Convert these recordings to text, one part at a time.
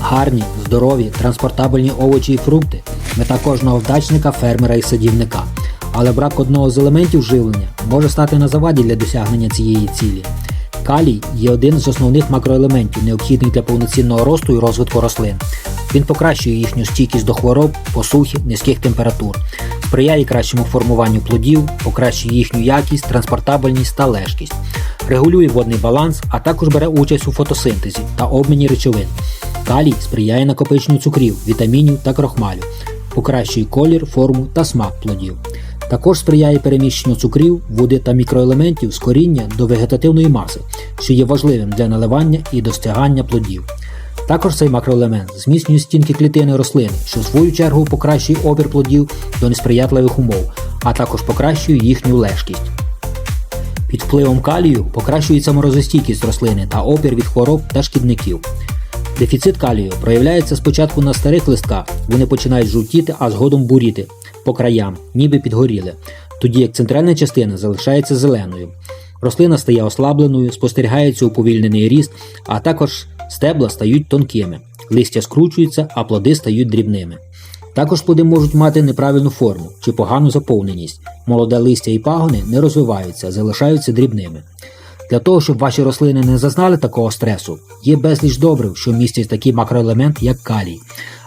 Гарні, здорові, транспортабельні овочі і фрукти мета кожного вдачника, фермера і садівника. Але брак одного з елементів живлення може стати на заваді для досягнення цієї цілі. Калій є один з основних макроелементів, необхідних для повноцінного росту і розвитку рослин. Він покращує їхню стійкість до хвороб, посухи, низьких температур, сприяє кращому формуванню плодів, покращує їхню якість, транспортабельність та лежкість, регулює водний баланс, а також бере участь у фотосинтезі та обміні речовин. Калій сприяє накопиченню цукрів, вітамінів та крохмалю, покращує колір, форму та смак плодів. Також сприяє переміщенню цукрів, води та мікроелементів з коріння до вегетативної маси, що є важливим для наливання і достягання плодів. Також цей макроелемент зміцнює стінки клітини рослини, що в свою чергу покращує опір плодів до несприятливих умов, а також покращує їхню лежкість. Під впливом калію покращується морозостійкість рослини та опір від хвороб та шкідників. Дефіцит калію проявляється спочатку на старих листках, вони починають жовтіти, а згодом буріти по краям, ніби підгоріли, тоді як центральна частина залишається зеленою. Рослина стає ослабленою, спостерігається уповільнений ріст, а також стебла стають тонкими, листя скручуються, а плоди стають дрібними. Також плоди можуть мати неправильну форму чи погану заповненість. Молоде листя і пагони не розвиваються, залишаються дрібними. Для того, щоб ваші рослини не зазнали такого стресу, є безліч добрив, що містять такий макроелемент, як калій,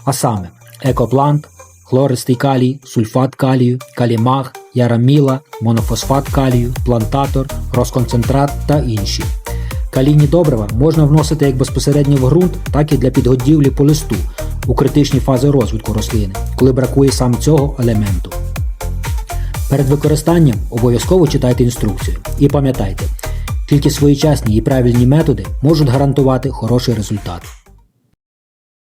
а саме екоплант, хлористий калій, сульфат калію, калімаг, яраміла, монофосфат калію, плантатор, розконцентрат та інші. Калійні добрива можна вносити як безпосередньо в ґрунт, так і для підгодівлі по листу у критичні фази розвитку рослини, коли бракує саме цього елементу. Перед використанням обов'язково читайте інструкцію і пам'ятайте, тільки своєчасні і правильні методи можуть гарантувати хороший результат.